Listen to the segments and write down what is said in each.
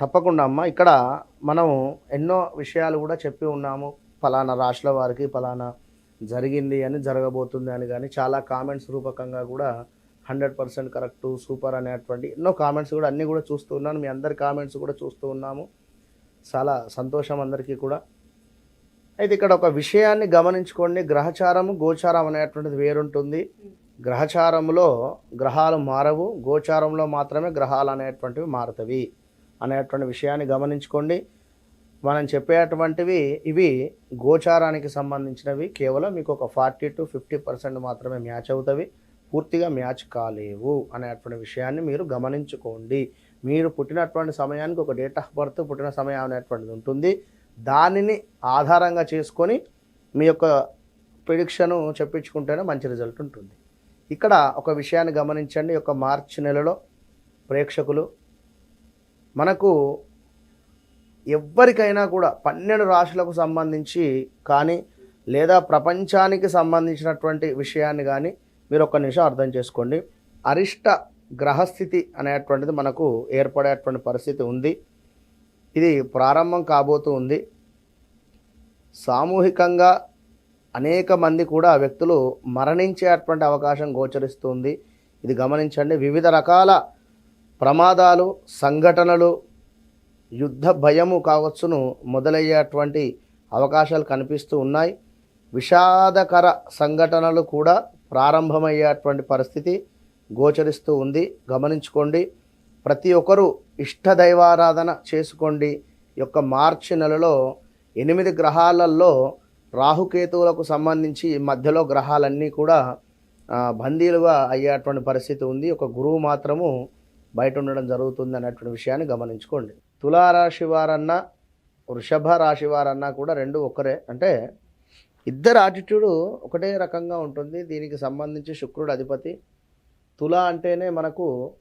తప్పకుండా అమ్మ. ఇక్కడ మనం ఎన్నో విషయాలు కూడా చెప్పి ఉన్నాము. ఫలానా రాష్ట్రాల వారికి ఫలానా జరిగింది అని జరగబోతుంది అని కానీ చాలా కామెంట్స్ రూపకంగా కూడా హండ్రెడ్ పర్సెంట్ కరెక్ట్ సూపర్ అనేటువంటి ఎన్నో కామెంట్స్ కూడా అన్నీ కూడా చూస్తూ ఉన్నాను. మీ అందరి కామెంట్స్ కూడా చూస్తూ ఉన్నాము. చాలా సంతోషం అందరికీ కూడా. అయితే ఇక్కడ ఒక విషయాన్ని గమనించుకోండి. గ్రహచారము గోచారం అనేటువంటిది వేరుంటుంది. గ్రహచారంలో గ్రహాలు మారవు. గోచారంలో మాత్రమే గ్రహాలు అనేటువంటివి మారుతవి. అనేటువంటి విషయాన్ని గమనించుకోండి. మనం చెప్పేటువంటివి ఇవి గోచారానికి సంబంధించినవి. కేవలం మీకు ఒక ఫార్టీ టు ఫిఫ్టీ పర్సెంట్ మాత్రమే మ్యాచ్ అవుతాయి పూర్తిగా మ్యాచ్ కాలేవు అనేటువంటి విషయాన్ని మీరు గమనించుకోండి. మీరు పుట్టినటువంటి సమయానికి ఒక డేట్ ఆఫ్ బర్త్ పుట్టిన సమయం అనేటువంటిది ఉంటుంది. దానిని ఆధారంగా చేసుకొని మీ యొక్క ప్రిడిక్షను చెప్పించుకుంటేనే మంచి రిజల్ట్ ఉంటుంది. ఇక్కడ ఒక విషయాన్ని గమనించండి. ఒక యొక్క మార్చి నెలలో ప్రేక్షకులు మనకు ఎవ్వరికైనా కూడా పన్నెండు రాశులకు సంబంధించి కానీ లేదా ప్రపంచానికి సంబంధించినటువంటి విషయాన్ని కానీ మీరు ఒక్క నిమిషం అర్థం చేసుకోండి. అరిష్ట గ్రహస్థితి అనేటువంటిది మనకు ఏర్పడేటువంటి పరిస్థితి ఉంది. ఇది ప్రారంభం కాబోతూ ఉంది. సామూహికంగా అనేక మంది కూడా వ్యక్తులు మరణించేటువంటి అవకాశం గోచరిస్తుంది ఇది గమనించండి. వివిధ రకాల ప్రమాదాలు సంఘటనలు యుద్ధ భయము కావచ్చును మొదలయ్యేటువంటి అవకాశాలు కనిపిస్తూ ఉన్నాయి. విషాదకర సంఘటనలు కూడా ప్రారంభమయ్యేటువంటి పరిస్థితి గోచరిస్తూ ఉంది. గమనించుకోండి ప్రతి ఒక్కరూ ఇష్ట దైవారాధన చేసుకోండి యొక్క మార్చి నెలలో ఎనిమిది గ్రహాలలో రాహుకేతువులకు సంబంధించి మధ్యలో గ్రహాలన్నీ కూడా బందీలుగా అయ్యేటువంటి పరిస్థితి ఉంది. ఒక గురువు మాత్రము బయట ఉండడం జరుగుతుంది అనేటువంటి విషయాన్ని గమనించుకోండి. తులారాశి వారన్నా వృషభ రాశి వారన్నా కూడా రెండు ఒకరే. అంటే ఇద్దరు ఆటిట్యూడ్ ఒకటే రకంగా ఉంటుంది. దీనికి సంబంధించి శుక్రుడు అధిపతి. తుల అంటేనే మనకు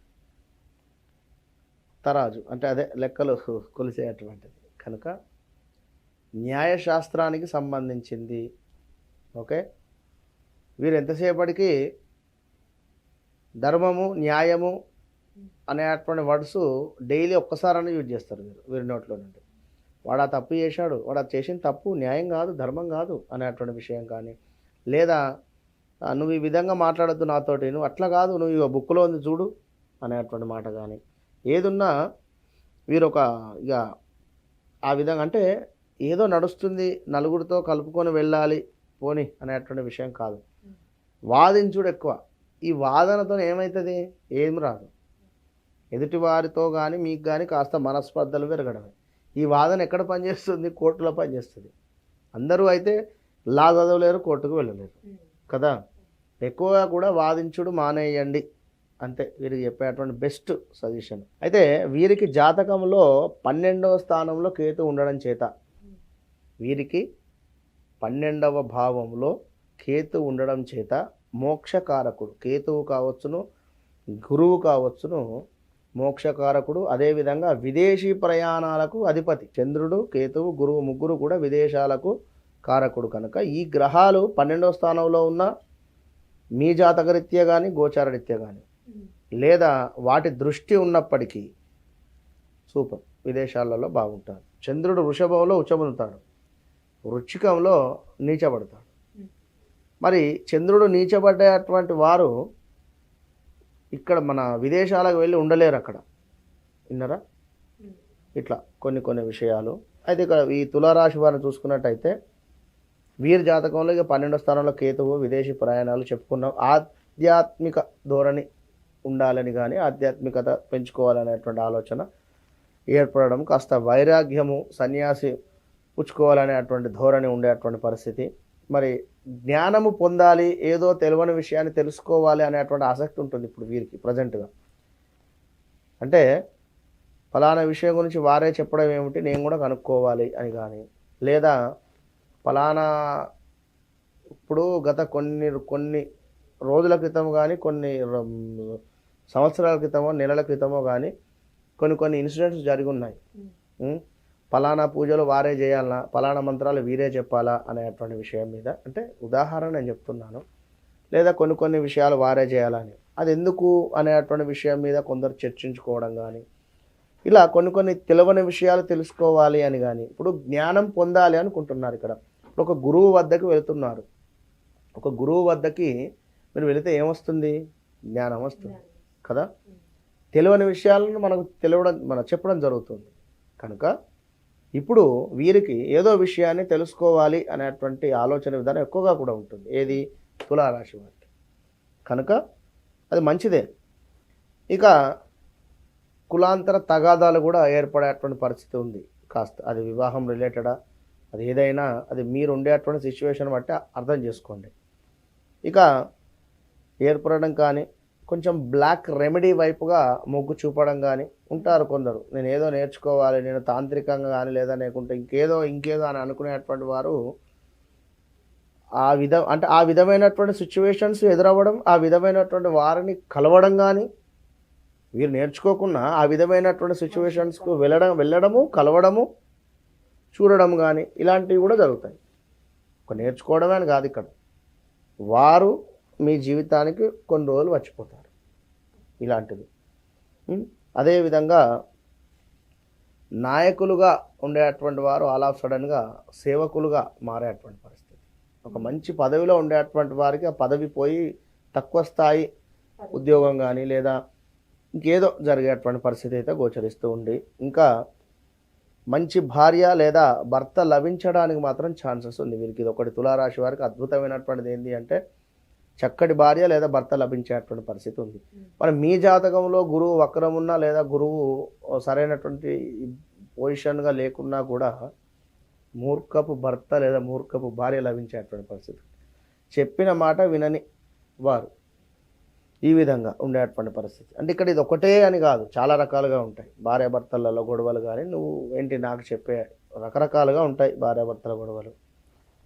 తరాజు. అంటే అదే లెక్కలు కొలిసేటువంటిది కనుక న్యాయశాస్త్రానికి సంబంధించింది. ఓకే? వీరు ఎంతసేపటికి ధర్మము న్యాయము అనేటువంటి వర్డ్స్ డైలీ ఒక్కసారైనా యూజ్ చేస్తారు వీరు వీరి నోట్లో నుండి. వాడు ఆ తప్పు చేశాడు వాడు అది చేసిన తప్పు న్యాయం కాదు ధర్మం కాదు అనేటువంటి విషయం కానీ లేదా "ఆ, నువ్వు ఈ విధంగా మాట్లాడద్దు నాతోటి నువ్వు అట్లా కాదు నువ్వు ఇక బుక్లో ఉంది చూడు అనేటువంటి మాట కానీ ఏదున్నా వీరు ఒక ఇక ఆ విధంగా అంటే ఏదో నడుస్తుంది నలుగురితో కలుపుకొని వెళ్ళాలి పోని అనేటువంటి విషయం కాదు. వాదించుడు ఎక్కువ. ఈ వాదనతో ఏమవుతుంది ఏం రాదు. ఎదుటివారితో కానీ మీకు కానీ కాస్త మనస్పర్ధలు పెరగడమే. ఈ వాదన ఎక్కడ పనిచేస్తుంది? కోర్టులో పనిచేస్తుంది. అందరూ అయితే లా చదవలేరు కోర్టుకు వెళ్ళలేరు. కదా? ఎక్కువగా కూడా వాదించుడు మానేయండి. అంతే వీరికి చెప్పేటువంటి బెస్ట్ సజెషన్. అయితే వీరికి జాతకంలో పన్నెండవ స్థానంలో కేతు ఉండడం చేత. వీరికి పన్నెండవ భావంలో కేతు ఉండడం చేత మోక్షకారకుడు. కేతువు కావచ్చును గురువు కావచ్చును మోక్షకారకుడు అదేవిధంగా విదేశీ ప్రయాణాలకు అధిపతి. చంద్రుడు కేతువు గురువు ముగ్గురు కూడా విదేశాలకు కారకుడు కనుక. ఈ గ్రహాలు పన్నెండవ స్థానంలో ఉన్న మీ జాతకరీత్యా కానీ గోచారరీత్యా కానీ లేదా వాటి దృష్టి ఉన్నప్పటికీ సూపర్. విదేశాలలో బాగుంటారు. చంద్రుడు వృషభంలో ఉచ్చబొందుతాడు వృచ్చికంలో నీచబడతాడు. మరి చంద్రుడు నీచబడ్డటువంటి వారు ఇక్కడ మన విదేశాలకు వెళ్ళి ఉండలేరు అక్కడ. విన్నారా? ఇట్లా కొన్ని కొన్ని విషయాలు. అయితే ఇక్కడ ఈ తులారాశి వారిని చూసుకున్నట్టయితే వీరి జాతకంలో ఇక పన్నెండో స్థానంలో కేతువు విదేశీ ప్రయాణాలు చెప్పుకున్నాం. ఆధ్యాత్మిక ధోరణి ఉండాలని కానీ ఆధ్యాత్మికత పెంచుకోవాలనేటువంటి ఆలోచన ఏర్పడడం కాస్త వైరాగ్యము సన్యాసి పుచ్చుకోవాలనేటువంటి ధోరణి ఉండేటువంటి పరిస్థితి. మరి జ్ఞానము పొందాలి ఏదో తెలియని విషయాన్ని తెలుసుకోవాలి అనేటువంటి ఆసక్తి ఉంటుంది ఇప్పుడు వీరికి ప్రజెంట్గా అంటే ఫలానా విషయం గురించి వారే చెప్పడం ఏమిటి నేను కూడా కనుక్కోవాలి అని కానీ లేదా ఫలానా ఇప్పుడు గత కొన్ని కొన్ని రోజుల క్రితం కానీ కొన్ని సంవత్సరాల క్రితమో నెలల క్రితమో కానీ కొన్ని కొన్ని ఇన్సిడెంట్స్ జరిగి ఉన్నాయి? ఫలానా పూజలు వారే చేయాలనా? ఫలానా మంత్రాలు వీరే చెప్పాలా? అనేటువంటి విషయం మీద అంటే ఉదాహరణ నేను చెప్తున్నాను. లేదా కొన్ని కొన్ని విషయాలు వారే చేయాలని. అది ఎందుకు అనేటువంటి విషయం మీద కొందరు చర్చించుకోవడం కానీ ఇలా కొన్ని కొన్ని తెలియని విషయాలు తెలుసుకోవాలి అని కానీ ఇప్పుడు జ్ఞానం పొందాలి అనుకుంటున్నారు ఇక్కడ. ఇప్పుడు ఒక గురువు వద్దకు వెళ్తున్నారు. ఒక గురువు వద్దకి మీరు వెళితే ఏమొస్తుంది? జ్ఞానం వస్తుంది. కదా? తెలియని విషయాలను మనకు తెలియడం మన చెప్పడం జరుగుతుంది. కనుక ఇప్పుడు వీరికి ఏదో విషయాన్ని తెలుసుకోవాలి అనేటువంటి ఆలోచన విధానం ఎక్కువగా కూడా ఉంటుంది. ఏది? తులారాశి వారికి. కనుక అది మంచిదే. ఇక కులాంతర తగాదాలు కూడా ఏర్పడేటువంటి పరిస్థితి ఉంది. కాస్త అది వివాహం రిలేటెడా? అది ఏదైనా అది మీరు ఉండేటువంటి సిచ్యువేషన్ బట్టి అర్థం చేసుకోండి. ఇక ఏర్పడడం కానీ కొంచెం బ్లాక్ రెమెడీ వైపుగా మొగ్గు చూపడం కానీ ఉంటారు కొందరు. నేను ఏదో నేర్చుకోవాలి నేను తాంత్రికంగా కానీ లేదా లేకుంటే ఇంకేదో ఇంకేదో అని అనుకునేటువంటి వారు ఆ విధ అంటే ఆ విధమైనటువంటి సిచ్యువేషన్స్ ఎదురవ్వడం ఆ విధమైనటువంటి వారిని కలవడం కానీ వీరు నేర్చుకోకుండా ఆ విధమైనటువంటి సిచ్యువేషన్స్కు వెళ్ళడం వెళ్ళడము కలవడము చూడడం కానీ ఇలాంటివి కూడా జరుగుతాయి. ఒక నేర్చుకోవడమే అని కాదు ఇక్కడ. వారు మీ జీవితానికి కొన్ని రోజులు వచ్చిపోతారు ఇలాంటిది. అదేవిధంగా నాయకులుగా ఉండేటువంటి వారు ఆల్ ఆఫ్ సడన్గా సేవకులుగా మారేటువంటి పరిస్థితి. ఒక మంచి పదవిలో ఉండేటువంటి వారికి ఆ పదవి పోయి తక్కువ స్థాయి ఉద్యోగం కానీ లేదా ఇంకేదో జరిగేటువంటి పరిస్థితి అయితే గోచరిస్తూ ఉంది. ఇంకా మంచి భార్య లేదా భర్త లభించడానికి మాత్రం ఛాన్సెస్ ఉంది. వీరికి ఇది ఒకటి తులారాశి వారికి అద్భుతమైనటువంటిది ఏంటి అంటే చక్కటి భార్య లేదా భర్త లభించేటువంటి పరిస్థితి ఉంది. మరి మీ జాతకంలో గురువు వక్రమున్నా లేదా గురువు సరైనటువంటి పొజిషన్గా లేకున్నా కూడా మూర్ఖపు భర్త లేదా మూర్ఖపు భార్య లభించేటువంటి పరిస్థితి చెప్పిన మాట వినని వారు ఈ విధంగా ఉండేటువంటి పరిస్థితి. అంటే ఇక్కడ ఇది ఒకటే అని కాదు చాలా రకాలుగా ఉంటాయి. భార్య భర్తలలో గొడవలు కానీ నువ్వు ఏంటి నాకు చెప్పే రకరకాలుగా ఉంటాయి భార్య భర్తల గొడవలు.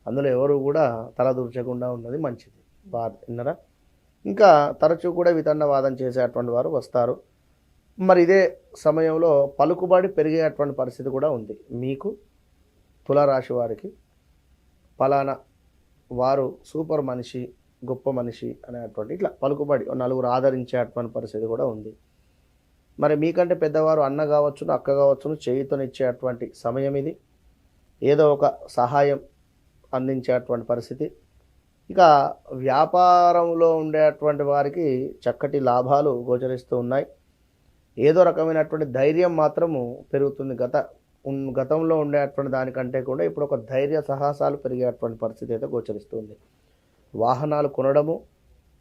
అందులో ఎవరు కూడా తలదూర్చకుండా ఉన్నది మంచిది. బాధ విన్నరా? ఇంకా తరచూ కూడా వితన్నవాదం చేసేటువంటి వారు వస్తారు. మరి ఇదే సమయంలో పలుకుబడి పెరిగేటువంటి పరిస్థితి కూడా ఉంది. మీకు తులారాశి వారికి ఫలానా వారు సూపర్ మనిషి గొప్ప మనిషి అనేటువంటి ఇట్లా పలుకుబడి నలుగురు ఆదరించేటువంటి పరిస్థితి కూడా ఉంది. మరి మీకంటే పెద్దవారు అన్న కావచ్చును అక్క కావచ్చును చేయితోనిచ్చేటువంటి సమయం ఇది. ఏదో ఒక సహాయం అందించేటువంటి పరిస్థితి. ఇక వ్యాపారంలో ఉండేటువంటి వారికి చక్కటి లాభాలు గోచరిస్తూ ఉన్నాయి. ఏదో రకమైనటువంటి ధైర్యం మాత్రము పెరుగుతుంది. గత గతంలో ఉండేటువంటి దానికంటే కూడా ఇప్పుడు ఒక ధైర్య సాహసాలు పెరిగేటువంటి పరిస్థితి అయితే గోచరిస్తుంది. వాహనాలు కొనడము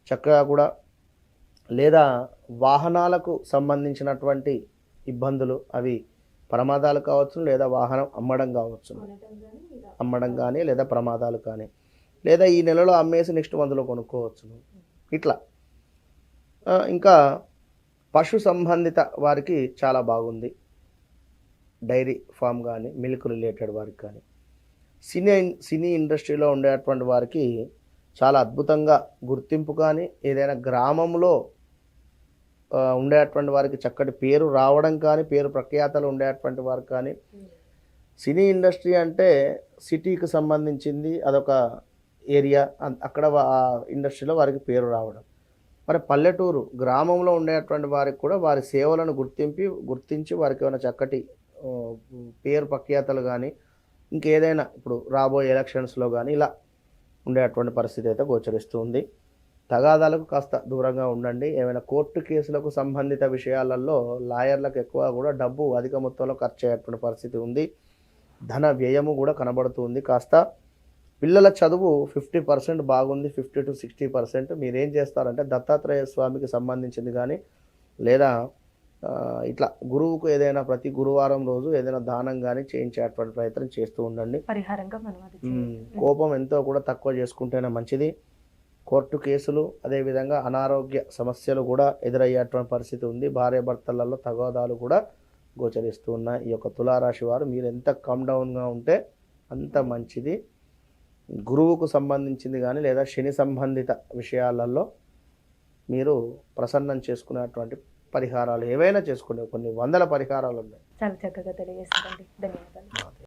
చక్కగా కూడా లేదా వాహనాలకు సంబంధించినటువంటి ఇబ్బందులు అవి ప్రమాదాలు కావచ్చు లేదా వాహనం అమ్మడం కావచ్చు. అమ్మడం కానీ లేదా ప్రమాదాలు కానీ లేదా ఈ నెలలో అమ్మేసి నెక్స్ట్ మందులో కొనుక్కోవచ్చును. ఇట్లా. ఇంకా పశు సంబంధిత వారికి చాలా బాగుంది. డైరీ ఫామ్ కానీ మిల్క్ రిలేటెడ్ వారికి కానీ. సినీ సినీ ఇండస్ట్రీలో ఉండేటువంటి వారికి చాలా అద్భుతంగా గుర్తింపు కానీ ఏదైనా గ్రామంలో ఉండేటువంటి వారికి చక్కటి పేరు రావడం కానీ పేరు ప్రఖ్యాతలు ఉండేటువంటి వారికి కానీ సినీ ఇండస్ట్రీ అంటే సిటీకి సంబంధించింది అదొక ఏరియా అన్- అక్కడ ఇండస్ట్రీలో వారికి పేరు రావడం. మరి పల్లెటూరు గ్రామంలో ఉండేటువంటి వారికి కూడా వారి సేవలను గుర్తింపి గుర్తించి వారికి ఏమైనా చక్కటి పేరు ప్రఖ్యాతలు కానీ ఇంకేదైనా ఇప్పుడు రాబోయే ఎలక్షన్స్లో కానీ ఇలా ఉండేటువంటి పరిస్థితి అయితే గోచరిస్తుంది తగాదాలకు కాస్త దూరంగా ఉండండి. ఏమైనా కోర్టు కేసులకు సంబంధిత విషయాలలో లాయర్లకు ఎక్కువ కూడా డబ్బు అధిక మొత్తంలో ఖర్చు అయ్యేటువంటి పరిస్థితి ఉంది. ధన వ్యయము కూడా కనబడుతుంది కాస్త పిల్లల చదువు ఫిఫ్టీ పర్సెంట్ బాగుంది ఫిఫ్టీ టు సిక్స్టీ పర్సెంట్. మీరేం చేస్తారంటే దత్తాత్రేయ స్వామికి సంబంధించింది కానీ లేదా ఇట్లా గురువుకు ఏదైనా ప్రతి గురువారం రోజు ఏదైనా దానం కానీ చేయించేటువంటి ప్రయత్నం చేస్తూ ఉండండి. పరిహారంగా. కోపం ఎంతో కూడా తక్కువ చేసుకుంటేనే మంచిది. కోర్టు కేసులు అదేవిధంగా అనారోగ్య సమస్యలు కూడా ఎదురయ్యేటువంటి పరిస్థితి ఉంది. భార్య భర్తలలో తగాదాలు కూడా గోచరిస్తూ ఉన్నాయి ఈ యొక్క తులారాశి వారు. మీరు ఎంత కమ్ డౌన్గా ఉంటే అంత మంచిది. గురువుకు సంబంధించింది కానీ లేదా శని సంబంధిత విషయాలలో మీరు ప్రసన్నం చేసుకునేటువంటి పరిహారాలు ఏవైనా చేసుకోండి. కొన్ని వందల పరిహారాలు ఉన్నాయి. చాలా చక్కగా తెలియజేస్తారండి ధన్యవాదాలు.